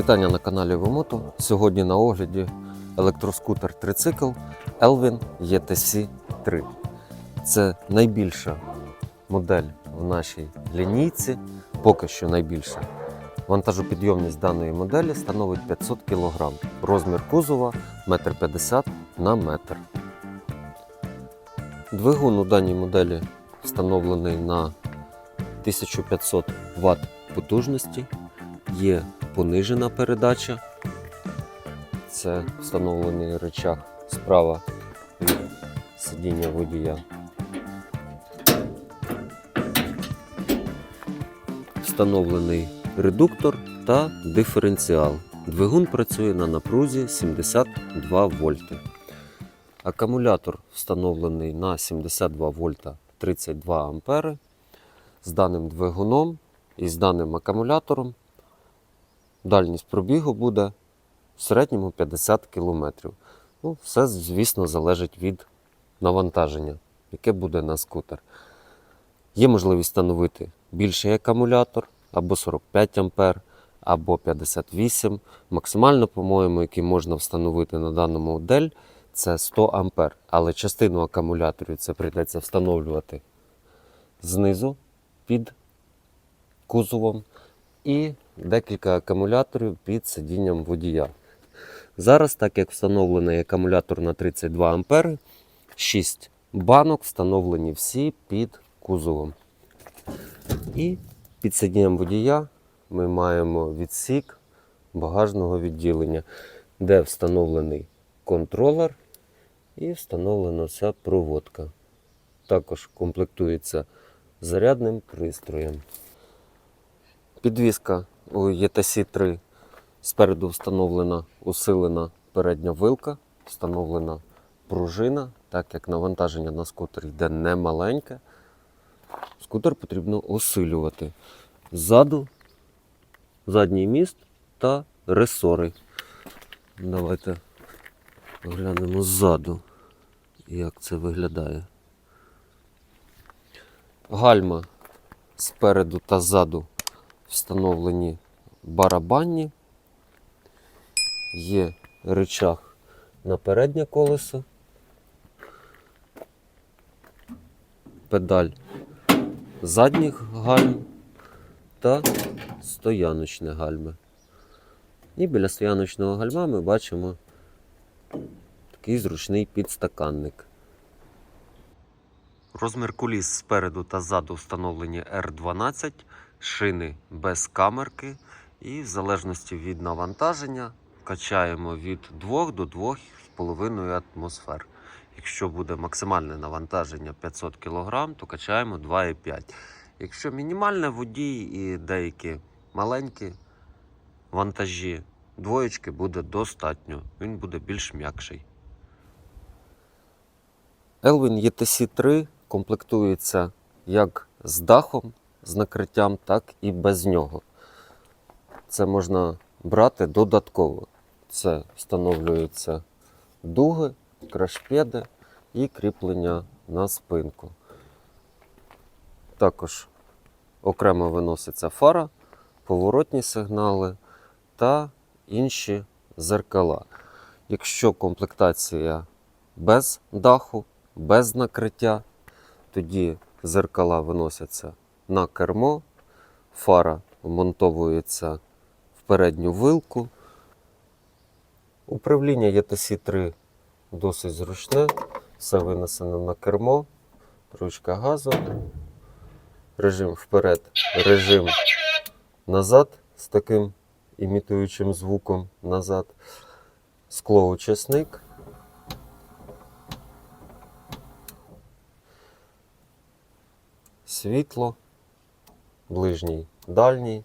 Вітання на каналі Вимото. Сьогодні на огляді електроскутер трицикл Elvin ETC 3. Це найбільша модель в нашій лінійці, поки що найбільша. Вантажопідйомність даної моделі становить 500 кг. Розмір кузова 1,50 м на метр. Двигун у даній моделі встановлений на 1500 Вт потужності. Є понижена передача. Це встановлений рычаг справа від сидіння водія. Встановлений редуктор та диференціал. Двигун працює на напрузі 72 вольти. Акумулятор встановлений на 72 вольта 32 ампери. З даним двигуном і з даним акумулятором дальність пробігу буде в середньому 50 км. Ну, все, звісно, залежить від навантаження, яке буде на скутер. Є можливість встановити більший акумулятор або 45 А, або 58 Максимально, по-моєму, який можна встановити на даному модель, це 100 А. Але частину акумуляторів це прийдеться встановлювати знизу під кузовом і декілька акумуляторів під сидінням водія. Зараз, так як встановлений акумулятор на 32 А, 6 банок встановлені всі під кузовом. І під сидінням водія ми маємо відсік багажного відділення, де встановлений контролер і встановлена вся проводка. Також комплектується зарядним пристроєм. Підвізка у ETC 3 спереду встановлена усилена передня вилка, встановлена пружина, так як навантаження на скутер йде немаленьке. Скутер потрібно усилювати. Ззаду задній міст та ресори. Давайте глянемо ззаду, як це виглядає. Гальма спереду та ззаду встановлені барабанні. Є рычаг на переднє колесо. Педаль задніх гальм та стояночне гальми. І біля стояночного гальма ми бачимо такий зручний підстаканник. Розмір куліс спереду та ззаду встановлені R12, шини без камерки, і в залежності від навантаження качаємо від 2 до 2,5 атмосфер. Якщо буде максимальне навантаження 500 кг, то качаємо 2,5. Якщо мінімальне водій і деякі маленькі вантажі, двоєчки буде достатньо, він буде більш м'якший. Elvin ETC 3 комплектується як з дахом, з накриттям, так і без нього. Це можна брати додатково. Це встановлюються дуги, крашпеди і кріплення на спинку. Також окремо виноситься фара, поворотні сигнали та інші зеркала. Якщо комплектація без даху, без накриття, тоді зеркала виносяться на кермо, фара вмонтовується в передню вилку. Управління ETC 3 досить зручне, все винесено на кермо, ручка газу, режим вперед, режим назад з таким імітуючим звуком назад, склоучасник. Світло, ближній, дальній,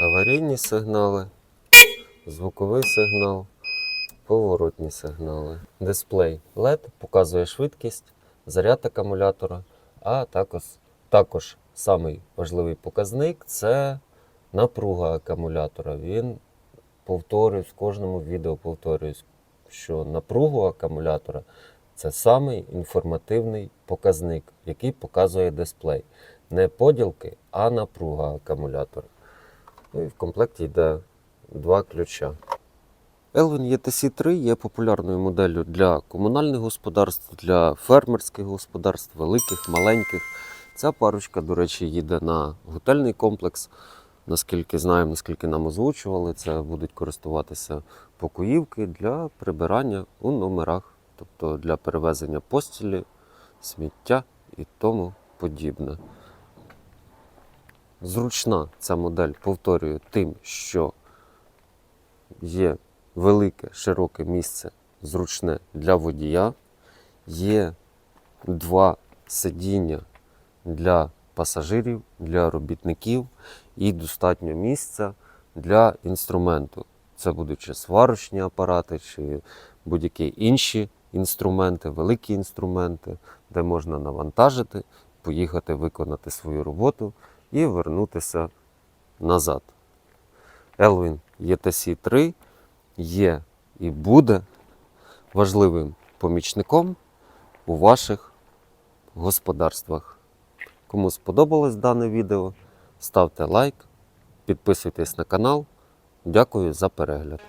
аварійні сигнали, звуковий сигнал, поворотні сигнали. Дисплей LED показує швидкість, заряд акумулятора, а також, також самий важливий показник це напруга акумулятора. Він повторюсь, в кожному відео повторююсь, що напругу акумулятора це самий інформативний показник, який показує дисплей. Не поділки, а напруга акумулятора. Ну і в комплекті йде два ключа. Elvin ETC3 є популярною моделлю для комунальних господарств, для фермерських господарств, великих, маленьких. Ця парочка, до речі, їде на готельний комплекс. Наскільки знаємо, наскільки нам озвучували, це будуть користуватися покоївки для прибирання у номерах, тобто для перевезення постілі, сміття і тому подібне. Зручна ця модель, повторюю, тим, що є велике, широке місце, зручне для водія, є два сидіння для пасажирів, для робітників і достатньо місця для інструменту. Це будуть чи сварочні апарати, чи будь-які інші інструменти, великі інструменти, де можна навантажити, поїхати виконати свою роботу і вернутися назад. Elwin ETC 3 є і буде важливим помічником у ваших господарствах. Кому сподобалось дане відео, ставте лайк, підписуйтесь на канал. Дякую за перегляд.